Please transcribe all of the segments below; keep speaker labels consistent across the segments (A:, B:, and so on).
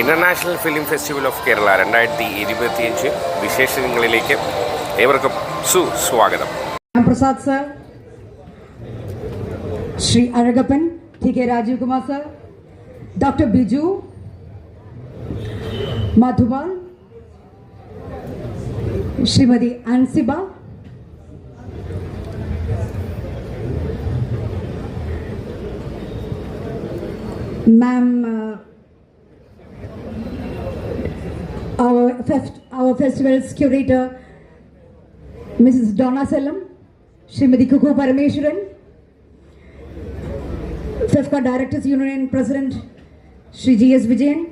A: International film festival of Kerala രണ്ടായിരത്തി ഇരുപത്തിയഞ്ച് വിശേഷങ്ങളിലേക്ക് ഏവർക്കും സുസ്വാഗതം
B: Prasad sir Shri Azhakappan T K Rajeev Kumar sir doctor Biju Madhubal Shrimati Ansiba ma'am festival's curator, Mrs. Donna Selam, Srimadhi Kuku Parameshwaran, FIFCA Directors Union President, Sri G.S. Vijayan,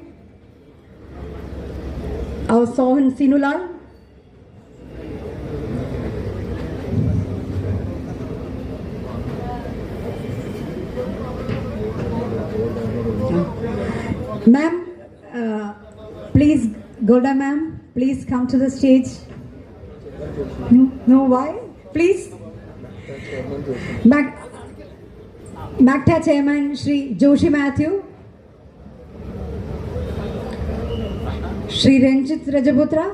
B: our Sohan Sinulal, Ma'am, uh, please, Golda Ma'am please come to the stage. No, why? Please. Mac, MACTA Chairman Shri Joshi Matthew, Shri Renjit Rajaputra,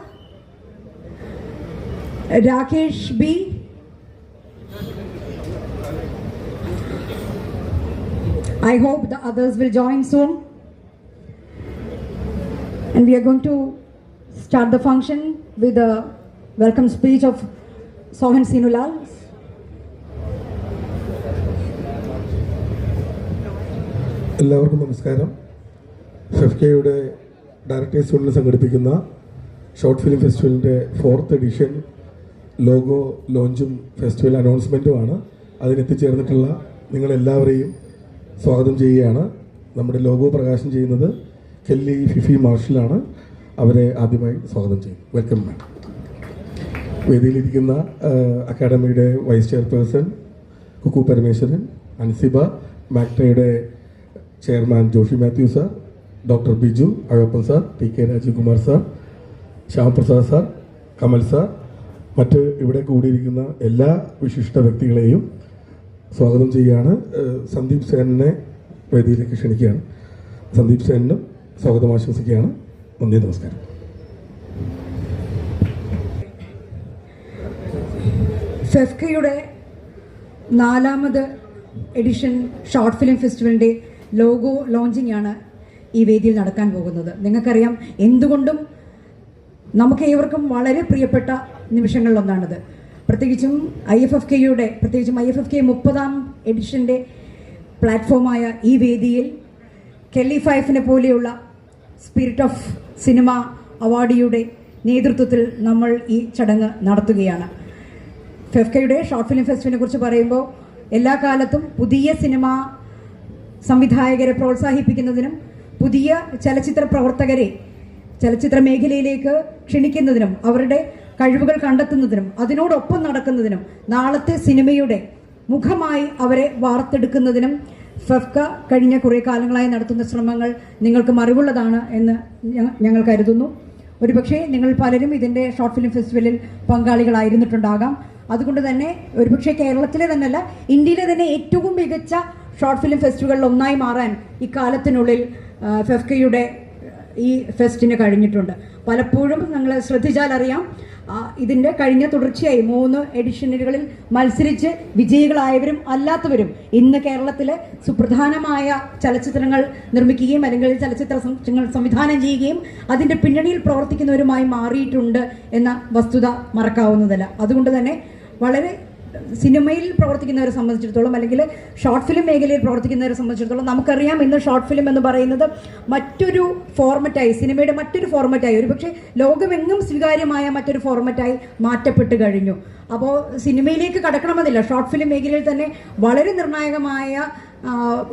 B: Rakesh B. I hope the others will join soon. And we are going to start the function with a welcome speech of Sohan Sinulal.
C: എല്ലാവർക്കും നമസ്കാരം. ഫെഫ്കയുടെ directors union സംഘടിപ്പിക്കുന്ന short film ഫെസ്റ്റിവലിന്റെ fourth edition logo ലോഞ്ചും festival അനൗൺസ്മെന്റുമാണ് അതിനെത്തിച്ചേർന്നിട്ടുള്ള നിങ്ങളെല്ലാവരെയും സ്വാഗതം ചെയ്യുകയാണ്. നമ്മുടെ ലോഗോ പ്രകാശനം ചെയ്യുന്നത് കെല്ലി ഫിഫി മാർഷലാണ്. അവരെ ആദ്യമായി സ്വാഗതം ചെയ്യും വെൽക്കം മാം വേദിയിലിരിക്കുന്ന അക്കാഡമിയുടെ vice chairperson Kukku Parameswaran Ansiba മാക്ടയുടെ chairman Joshy Mathew sir doctor Biju Azhappan sir P K Rajeev Kumar sir Shyamaprasad sir Kamal sir മറ്റ് ഇവിടെ കൂടിയിരിക്കുന്ന എല്ലാ വിശിഷ്ട വ്യക്തികളെയും സ്വാഗതം ചെയ്യുകയാണ്. സന്ദീപ് സേനനെ വേദിയിലേക്ക് ക്ഷണിക്കുകയാണ്. സന്ദീപ് സേനും സ്വാഗതം ആശംസിക്കുകയാണ്. നന്ദി നമസ്കാരം.
B: ഫെഫ്കയുടെ നാലാമത് എഡിഷൻ ഷോർട്ട് ഫിലിം ഫെസ്റ്റിവലിന്റെ ലോഗോ ലോഞ്ചിങ് ആണ് ഈ വേദിയിൽ നടക്കാൻ പോകുന്നത്. നിങ്ങൾക്കറിയാം എന്തുകൊണ്ടും നമുക്ക് ഏവർക്കും വളരെ പ്രിയപ്പെട്ട നിമിഷങ്ങളിലൊന്നാണിത് പ്രത്യേകിച്ചും ഐ എഫ് എഫ് കെയുടെ പ്രത്യേകിച്ചും ഐ എഫ് എഫ് കെ മുപ്പതാം എഡിഷന്റെ പ്ലാറ്റ്ഫോമായ ഈ വേദിയിൽ കെല്ലി ഫൈഫിനെ പോലെയുള്ള സ്പിരിറ്റ് ഓഫ് സിനിമ അവാർഡിയുടെ നേതൃത്വത്തിൽ നമ്മൾ ഈ ചടങ്ങ് നടത്തുകയാണ്. ഫെഫ്കയുടെ ഷോർട്ട് ഫിലിം ഫെസ്റ്റിവലിനെ കുറിച്ച് പറയുമ്പോൾ എല്ലാ കാലത്തും പുതിയ സിനിമ സംവിധായകരെ പ്രോത്സാഹിപ്പിക്കുന്നതിനും പുതിയ ചലച്ചിത്ര പ്രവർത്തകരെ ചലച്ചിത്ര മേഖലയിലേക്ക് ക്ഷണിക്കുന്നതിനും അവരുടെ കഴിവുകൾ കണ്ടെത്തുന്നതിനും അതിനോടൊപ്പം നടക്കുന്നതിനും നാളത്തെ സിനിമയുടെ മുഖമായി അവരെ വാർത്തെടുക്കുന്നതിനും ഫെഫ്ക കഴിഞ്ഞ കുറേ കാലങ്ങളായി നടത്തുന്ന ശ്രമങ്ങൾ നിങ്ങൾക്ക് മറിവുള്ളതാണ് എന്ന് ഞങ്ങൾ കരുതുന്നു. ഒരുപക്ഷെ നിങ്ങൾ പലരും ഇതിന്റെ ഷോർട്ട് ഫിലിം ഫെസ്റ്റിവലിൽ പങ്കാളികളായിരുന്നിട്ടുണ്ടാകാം. അതുകൊണ്ട് തന്നെ ഒരുപക്ഷെ കേരളത്തിലെ തന്നെയല്ല ഇന്ത്യയിലെ തന്നെ ഏറ്റവും മികച്ച ഷോർട്ട് ഫിലിം ഫെസ്റ്റിവലിൽ ഒന്നായി മാറാൻ ഇക്കാലത്തിനുള്ളിൽ ഫെഫ്കയുടെ ഈ ഫെസ്റ്റിന് കഴിഞ്ഞിട്ടുണ്ട്. പലപ്പോഴും നിങ്ങൾ ശ്രദ്ധിച്ചാൽ അറിയാം ഇതിന്റെ കഴിഞ്ഞ തുടർച്ചയായി മൂന്ന് എഡിഷനുകളിൽ മത്സരിച്ച് വിജയികളായവരും അല്ലാത്തവരും ഇന്ന് കേരളത്തിലെ സുപ്രധാനമായ ചലച്ചിത്രങ്ങൾ നിർമ്മിക്കുകയും അല്ലെങ്കിൽ ചലച്ചിത്ര സംവിധാനം ചെയ്യുകയും അതിന്റെ പിന്നണിയിൽ പ്രവർത്തിക്കുന്നവരുമായി മാറിയിട്ടുണ്ട് എന്ന വസ്തുത മറക്കാവുന്നതല്ല. അതുകൊണ്ട് തന്നെ വളരെ സിനിമയിൽ പ്രവർത്തിക്കുന്നവരെ സംബന്ധിച്ചിടത്തോളം അല്ലെങ്കിൽ ഷോർട്ട് ഫിലിം മേഖലയിൽ പ്രവർത്തിക്കുന്നവരെ സംബന്ധിച്ചിടത്തോളം നമുക്കറിയാം ഇന്ന് ഷോർട്ട് ഫിലിം എന്ന് പറയുന്നത് മറ്റൊരു ഫോർമറ്റായി സിനിമയുടെ മറ്റൊരു ഫോർമറ്റായി ഒരുപക്ഷെ ലോകമെങ്ങും സ്വീകാര്യമായ മറ്റൊരു ഫോർമറ്റായി മാറ്റപ്പെട്ട് കഴിഞ്ഞു. അപ്പോൾ സിനിമയിലേക്ക് കടക്കണമെന്നില്ല. ഷോർട്ട് ഫിലിം മേഖലയിൽ തന്നെ വളരെ നിർണായകമായ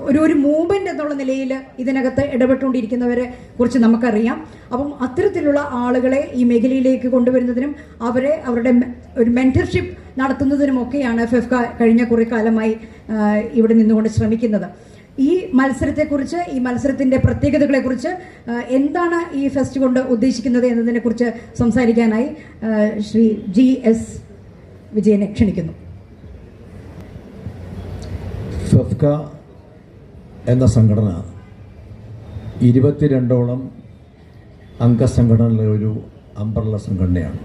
B: ഒരു ഒരു മൂവ്മെന്റ് എന്നുള്ള നിലയിൽ ഇതിനകത്ത് ഇടപെട്ടുകൊണ്ടിരിക്കുന്നവരെ കുറിച്ച് നമുക്കറിയാം. അപ്പം അത്തരത്തിലുള്ള ആളുകളെ ഈ മേഖലയിലേക്ക് കൊണ്ടുവരുന്നതിനും അവരെ അവരുടെ ഒരു മെന്റർഷിപ്പ് നടത്തുന്നതിനുമൊക്കെയാണ് ഫെഫ്ക കഴിഞ്ഞ കുറേ കാലമായി ഇവിടെ നിന്നുകൊണ്ട് ശ്രമിക്കുന്നത്. ഈ മത്സരത്തെക്കുറിച്ച് ഈ മത്സരത്തിന്റെ പ്രത്യേകതകളെക്കുറിച്ച് എന്താണ് ഈ ഫെസ്റ്റ് കൊണ്ട് ഉദ്ദേശിക്കുന്നത് എന്നതിനെക്കുറിച്ച് സംസാരിക്കാനായി ശ്രീ ജി എസ് വിജയനെ ക്ഷണിക്കുന്നു.
D: ഫെഫ്ക എന്ന സംഘടന ഇരുപത്തിരണ്ടോളം അംഗസംഘടനയിലെ ഒരു അംബർല സംഘടനയാണ്.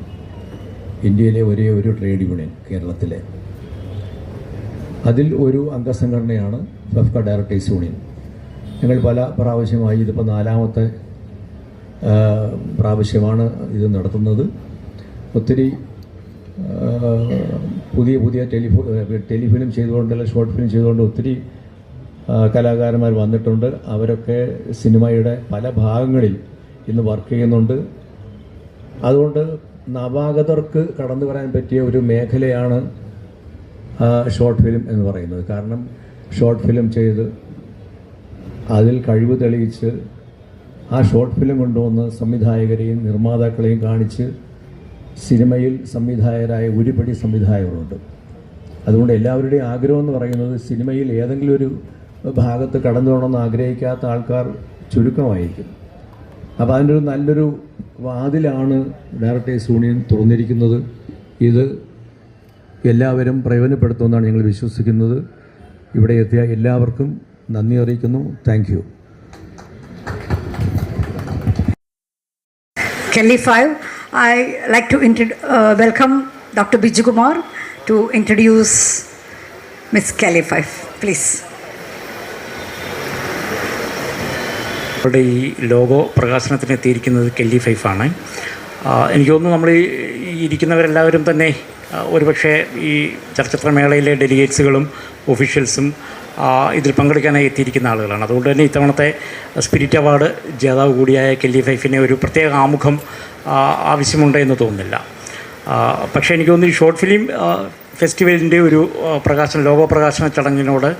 D: ഇന്ത്യയിലെ ഒരേ ഒരു ട്രേഡ് യൂണിയൻ കേരളത്തിലെ. അതിൽ ഒരു അംഗസംഘടനയാണ് ഫെഫ്ക ഡയറക്ടേഴ്സ് യൂണിയൻ. ഞങ്ങൾ പല പ്രാവശ്യമായി ഇതിപ്പോൾ നാലാമത്തെ പ്രാവശ്യമാണ് ഇത് നടത്തുന്നത്. ഒത്തിരി പുതിയ പുതിയ ടെലിഫോ ടെലിഫിലിം ചെയ്തുകൊണ്ട് അല്ലെങ്കിൽ ഷോർട്ട് ഫിലിം ചെയ്തുകൊണ്ട് ഒത്തിരി കലാകാരന്മാർ വന്നിട്ടുണ്ട്. അവരൊക്കെ സിനിമയുടെ പല ഭാഗങ്ങളിൽ ഇന്ന് വർക്ക് ചെയ്യുന്നുണ്ട്. അതുകൊണ്ട് നവാഗതർക്ക് കടന്നു വരാൻ പറ്റിയ ഒരു മേഖലയാണ് ഷോർട്ട് ഫിലിം എന്ന് പറയുന്നത്. കാരണം ഷോർട്ട് ഫിലിം ചെയ്ത് അതിൽ കഴിവ് തെളിയിച്ച് ആ ഷോർട്ട് ഫിലിം കൊണ്ടുവന്ന് സംവിധായകരെയും നിർമ്മാതാക്കളെയും കാണിച്ച് സിനിമയിൽ സംവിധായകരായ ഒരുപടി സംവിധായകരുണ്ട്. അതുകൊണ്ട് എല്ലാവരുടെയും ആഗ്രഹം എന്ന് പറയുന്നത് സിനിമയിൽ ഏതെങ്കിലും ഒരു ഭാഗത്ത് കടന്നു പോകണമെന്ന് ആഗ്രഹിക്കാത്ത ആൾക്കാർ ചുരുക്കമായിരിക്കും. അപ്പോൾ അതിന്റെ ഒരു നല്ലൊരു വാതിലാണ് ഡയറക്ടേഴ്സ് യൂണിയൻ തുറന്നിരിക്കുന്നത് ഇത് എല്ലാവരും പ്രയോജനപ്പെടുത്തുമെന്നാണ് ഞങ്ങൾ വിശ്വസിക്കുന്നത് ഇവിടെ എത്തിയ എല്ലാവർക്കും നന്ദി അറിയിക്കുന്നു thank you
B: Kelly 5, I like to uh, welcome Dr. Biju Kumar to introduce Miss Kelly 5. Please.
E: അവരുടെ ഈ ലോഗോ പ്രകാശനത്തിന് എത്തിയിരിക്കുന്നത് കെല്ലി ഫൈഫാണ്. എനിക്ക് തോന്നുന്നു നമ്മൾ ഈ ഇരിക്കുന്നവരെല്ലാവരും തന്നെ ഒരുപക്ഷെ ഈ ചലച്ചിത്രമേളയിലെ ഡെലിഗേറ്റ്സുകളും ഒഫീഷ്യൽസും ഇതിൽ പങ്കെടുക്കാനായി എത്തിയിരിക്കുന്ന ആളുകളാണ്. അതുകൊണ്ട് തന്നെ ഇത്തവണത്തെ സ്പിരിറ്റ് അവാർഡ് ജേതാവ് കൂടിയായ കെല്ലി ഫൈഫിനെ ഒരു പ്രത്യേക ആമുഖം ആവശ്യമുണ്ട് എന്ന് തോന്നുന്നില്ല. പക്ഷേ എനിക്ക് തോന്നുന്നു ഈ ഷോർട്ട് ഫിലിം ഫെസ്റ്റിവലിന്റെ ഒരു പ്രകാശന ലോഗോ പ്രകാശന ചടങ്ങിനോട്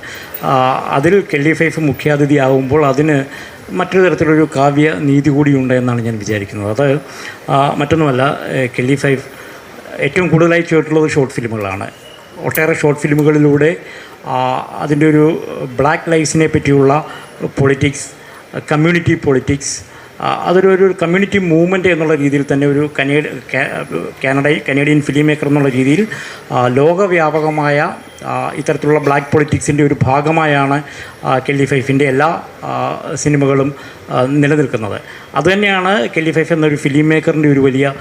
E: അതിൽ കെല്ലി ഫൈഫ് മുഖ്യാതിഥിയാകുമ്പോൾ അതിന് മറ്റൊരു തരത്തിലൊരു കാവ്യ നീതി കൂടിയുണ്ട് എന്നാണ് ഞാൻ വിചാരിക്കുന്നത്. അത് മറ്റൊന്നുമല്ല കെല്ലി ഫൈഫ് ഏറ്റവും കൂടുതലായി ചെയ്തിട്ടുള്ളത് ഷോർട്ട് ഫിലിമുകളാണ്. ഒട്ടേറെ ഷോർട്ട് ഫിലിമുകളിലൂടെ അതിന്റെ ഒരു ബ്ലാക്ക് ലൈഫ്സിനെ പറ്റിയുള്ള പൊളിറ്റിക്സ് കമ്മ്യൂണിറ്റി പൊളിറ്റിക്സ് അതൊരു ഒരു കമ്മ്യൂണിറ്റി മൂവ്മെന്റ് എന്നുള്ള രീതിയിൽ തന്നെ ഒരു കനേഡ കാനഡ കനേഡിയൻ ഫിലിം മേക്കർ എന്നുള്ള രീതിയിൽ ലോകവ്യാപകമായ ഇത്തരത്തിലുള്ള ബ്ലാക്ക് പൊളിറ്റിക്സിന്റെ ഒരു ഭാഗമായാണ് കെല്ലി ഫൈഫിന്റെ എല്ലാ സിനിമകളും നിലനിൽക്കുന്നത്. അതുതന്നെയാണ് കെല്ലി ഫൈഫ് എന്നൊരു ഫിലിം മേക്കറിന്റെ ഒരു വലിയ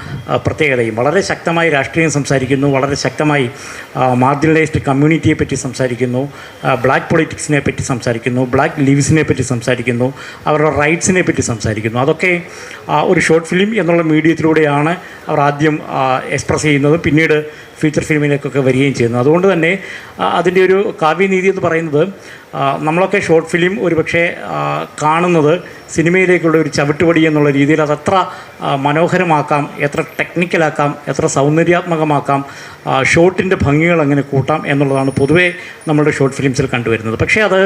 E: പ്രത്യേകതയും. വളരെ ശക്തമായി രാഷ്ട്രീയം സംസാരിക്കുന്നു വളരെ ശക്തമായി മാർജിനലൈസ്ഡ് കമ്മ്യൂണിറ്റിയെ പറ്റി സംസാരിക്കുന്നു ബ്ലാക്ക് പൊളിറ്റിക്സിനെ പറ്റി സംസാരിക്കുന്നു ബ്ലാക്ക് ലീവ്സിനെ പറ്റി സംസാരിക്കുന്നു അവരുടെ റൈറ്റ്സിനെ പറ്റി സംസാരിക്കുന്നു. അതൊക്കെ ഒരു ഷോർട്ട് ഫിലിം എന്നുള്ള മീഡിയത്തിലൂടെയാണ് അവർ ആദ്യം എക്സ്പ്രസ് ചെയ്യുന്നത്. പിന്നീട് ഫീച്ചർ ഫിലിമിലേക്കൊക്കെ വരികയും ചെയ്യുന്നു. അതുകൊണ്ട് തന്നെ അതിന്റെ ഒരു കാവ്യനീതി എന്ന് പറയുന്നത് നമ്മളൊക്കെ ഷോർട്ട് ഫിലിം ഒരുപക്ഷെ പക്ഷേ കാണുന്നത് സിനിമയിലേക്കുള്ള ഒരു ചവിട്ടുപടി എന്നുള്ള രീതിയിൽ എത്ര മനോഹരമാക്കാം എത്ര ടെക്നിക്കലാക്കാം എത്ര സൗന്ദര്യാത്മകമാക്കാം ഷോട്ടിന്റെ ഭംഗികൾ അങ്ങനെ കൂട്ടാം എന്നുള്ളതാണ് പൊതുവേ നമ്മളുടെ ഷോർട്ട് ഫിലിംസിൽ കണ്ടുവരുന്നത്. പക്ഷേ അത്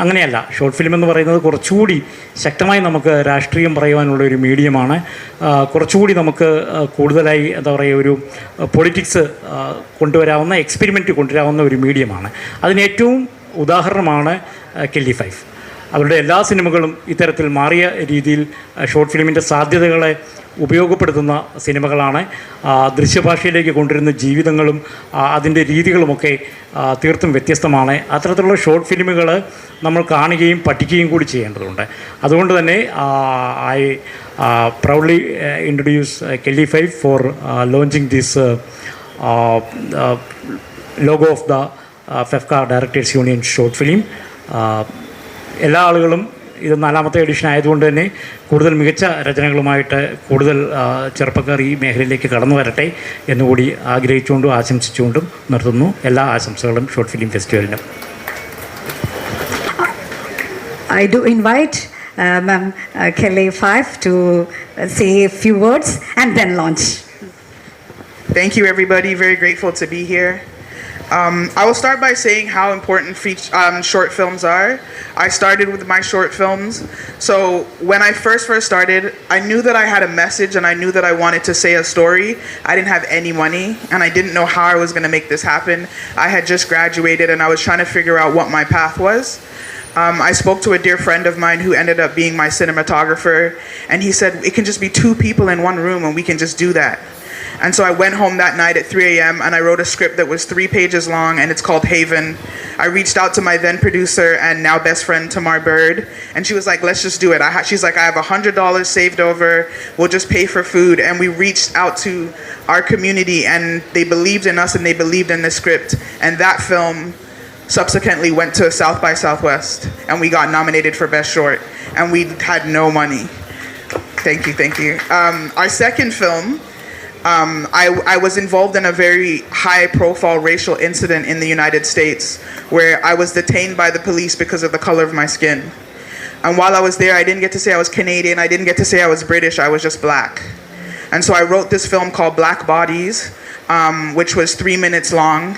E: അങ്ങനെയല്ല. ഷോർട്ട് ഫിലിം എന്ന് പറയുന്നത് കുറച്ചുകൂടി ശക്തമായി നമുക്ക് രാഷ്ട്രീയം പറയുവാനുള്ള ഒരു മീഡിയമാണ് കുറച്ചുകൂടി നമുക്ക് കൂടുതലായി എന്താ പറയുക ഒരു പൊളിറ്റിക്സ് കൊണ്ടുവരാവുന്ന എക്സ്പെരിമെന്റ് കൊണ്ടുവരാവുന്ന ഒരു മീഡിയമാണ് അതിന് ഏറ്റവും ഉദാഹരണമാണ് കെല്ലി ഫൈഫ് അവരുടെ എല്ലാ സിനിമകളും ഇത്തരത്തിൽ മാറിയ രീതിയിൽ ഷോർട്ട് ഫിലിമിന്റെ സാധ്യതകളെ ഉപയോഗപ്പെടുത്തുന്ന സിനിമകളാണ്. ദൃശ്യഭാഷയിലേക്ക് കൊണ്ടുവരുന്ന ജീവിതങ്ങളും അതിന്റെ രീതികളുമൊക്കെ തീർത്തും വ്യത്യസ്തമാണ്. അത്തരത്തിലുള്ള ഷോർട്ട് ഫിലിമുകൾ നമ്മൾ കാണുകയും പഠിക്കുകയും കൂടി ചെയ്യേണ്ടതുണ്ട്. അതുകൊണ്ട് തന്നെ I proudly introduce Kelly five four launching this logo of the FEFKA directors union short film എല്ലാ ആളുകളും ഇത് നാലാമത്തെ എഡിഷൻ ആയതുകൊണ്ട് തന്നെ കൂടുതൽ മികച്ച രചനകളുമായിട്ട് കൂടുതൽ ചെറുപ്പക്കാർ ഈ മേഖലയിലേക്ക് കടന്നു വരട്ടെ എന്നുകൂടി ആഗ്രഹിച്ചുകൊണ്ടും ആശംസിച്ചുകൊണ്ടും നിർത്തുന്നു എല്ലാ ആശംസകളും short film ഫെസ്റ്റിവലിനും
B: I do invite ma'am Ma'am Kelly 5 to uh, say a few words and then very
F: Thank you, everybody. Very grateful to be here. Um, I will start by saying how important feat- um, short films are. I started with my short films. So when I first first started, I knew that I had a message and I knew that I wanted to say a story. I didn't have any money and I didn't know how I was going to make this happen. I had just graduated and I was trying to figure out what my path was. Um, I spoke to a dear friend of mine who ended up being my cinematographer, and he said, It can just be two people in one room, and we can just do that. And so I went home that night at 3 a.m. and I wrote a script that was three pages long and it's called Haven. I reached out to my then producer and now best friend Tamar Bird, and she was like, "Let's just do it." I she's like, "I have hundred dollars saved over. We'll just pay for food." And we reached out to our community, and they believed in us and they believed in the script. And that film subsequently went to South by Southwest, and we got nominated for Best Short, and we had no money. Thank you, thank you. Um, our second film, um, I, I was involved in a very high profile racial incident in the United States where I was detained by the police because of the color of my skin. And while I was there, I didn't get to say I was Canadian, I didn't get to say I was British, I was just black. And so I wrote this film called Black Bodies, um, which was three minutes long.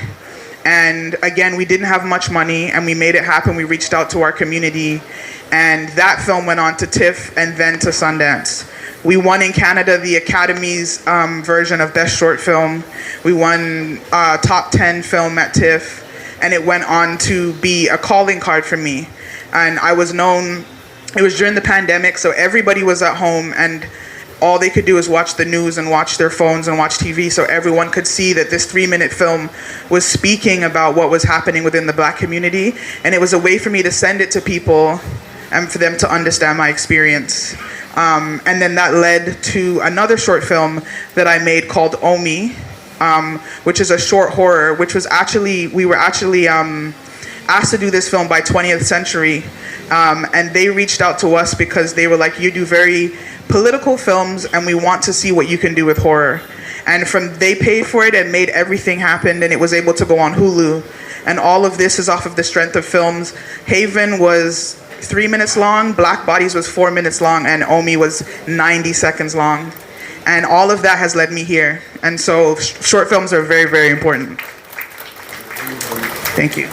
F: And again, we didn't have much money and we made it happen. We reached out to our community. And that film went on to TIFF and then to Sundance. We won in Canada the Academy's um, version of Best Short Film. We won uh, top 10 film at TIFF. And it went on to be a calling card for me. And I was known, it was during the pandemic, so everybody was at home and all they could do is watch the news and watch their phones and watch TV so everyone could see that this three minute film was speaking about what was happening within the black community. And it was a way for me to send it to people and for them to understand my experience. Um, and then that led to another short film that I made called Omi, um, which is a short horror, which was actually, we were actually um, asked to do this film by 20th Century. Um, and they reached out to us because they were like, you do very political films and we want to see what you can do with horror. And from they paid for it and made everything happen and it was able to go on Hulu. And all of this is off of the strength of films. Haven was three minutes long, Black Bodies was four minutes long, and Omi was 90 seconds long. And all of that has led me here. And so sh- short films are very, very important. Thank you.